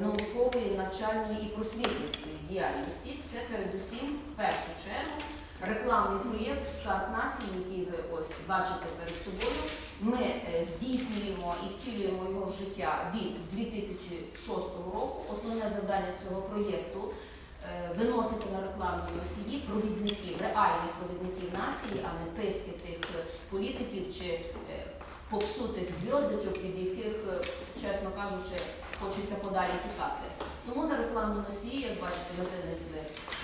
наукової, навчальної і просвітницької діяльності. Це передусім в першу чергу рекламний проєкт Старт нації, який ви ось бачите перед собою. Ми е, здійснюємо і втілюємо його в життя від 2006 року. Основне завдання цього проєкту е, виносити на рекламні носії провідників, реальних провідників нації, а не писки тих політиків чи е, попсутих зв'язочок, хочеться подалі тікати. Тому на рекламні носії, як бачите, ми винесли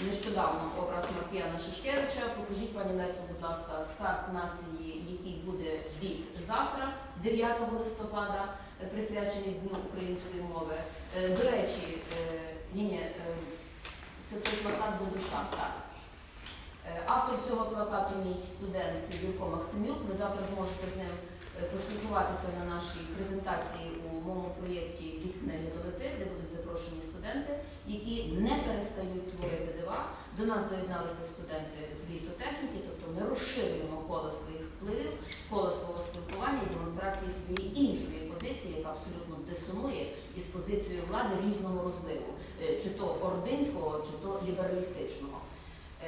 нещодавно образ Маркіяна Шишкевича. Покажіть, пані Лесю, будь ласка, скарб нації, який буде від завтра, 9 листопада, присвячений Дню української мови. Е, До речі, е, ні, ні, е, це той плакат де душа, так. Автор цього плакату мій студент Юрко Максимюк. Ви завтра зможете з ним поспілкуватися на нашій презентації у моєму проєкті від книги до мети, де будуть запрошені студенти, які не перестають творити дива. До нас доєдналися студенти з лісотехніки, тобто ми розширюємо коло своїх впливів, коло свого спілкування і демонстрації своєї іншої позиції, яка абсолютно дисонує із позицією влади різного розливу, е, чи то ординського, чи то лібералістичного.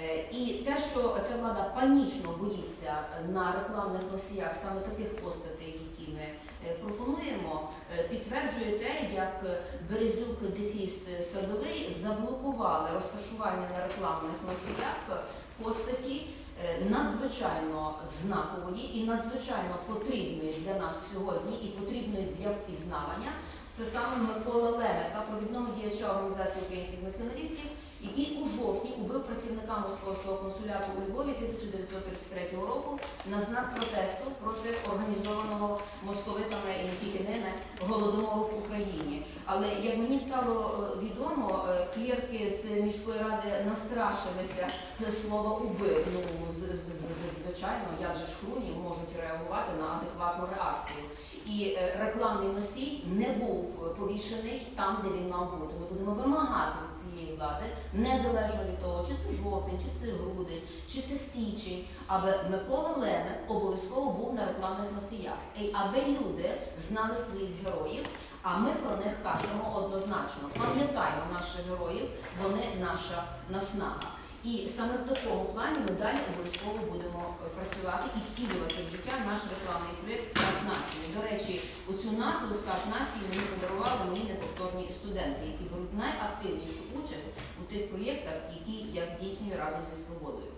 Е, І те, що ця влада панічно боїться на рекламних носіях саме таких постатей, які ми е, пропонуємо, е, підтверджує те, як Березюк Дефіс Садовий заблокували розташування на рекламних носіях постаті е, надзвичайно знакової і надзвичайно потрібної для нас сьогодні і потрібної для впізнавання. Це саме Микола Лемека, провідного діяча організації українських націоналістів, який у жовтні убив працівника московського консуляту у Львові 1933 року на знак протесту проти організованого московитами і не тільки ними голодомору в Україні. Але як мені стало е, відомо, е, клірки з міської ради настрашилися слова убив. Ну звичайно, як же ж хруні реагувати на адекватну реакцію. І е, рекламний носій не був повішений там, де він мав бути. Ми будемо вимагати від цієї влади, незалежно від того, чи це жовтень, чи це грудень, чи це січень, аби Микола Лемек обов'язково був на рекламних носіях, і аби люди знали своїх героїв. А ми про них кажемо однозначно. Пам'ятаємо наших героїв, вони наша наснага. І саме в такому плані ми далі обов'язково будемо працювати і втілювати в життя наш рекламний проєкт «Скарб нації. До речі, оцю назву «Скарб нації мені подарували мої неповторні студенти, які беруть найактивнішу участь у тих проєктах, які я здійснюю разом зі свободою.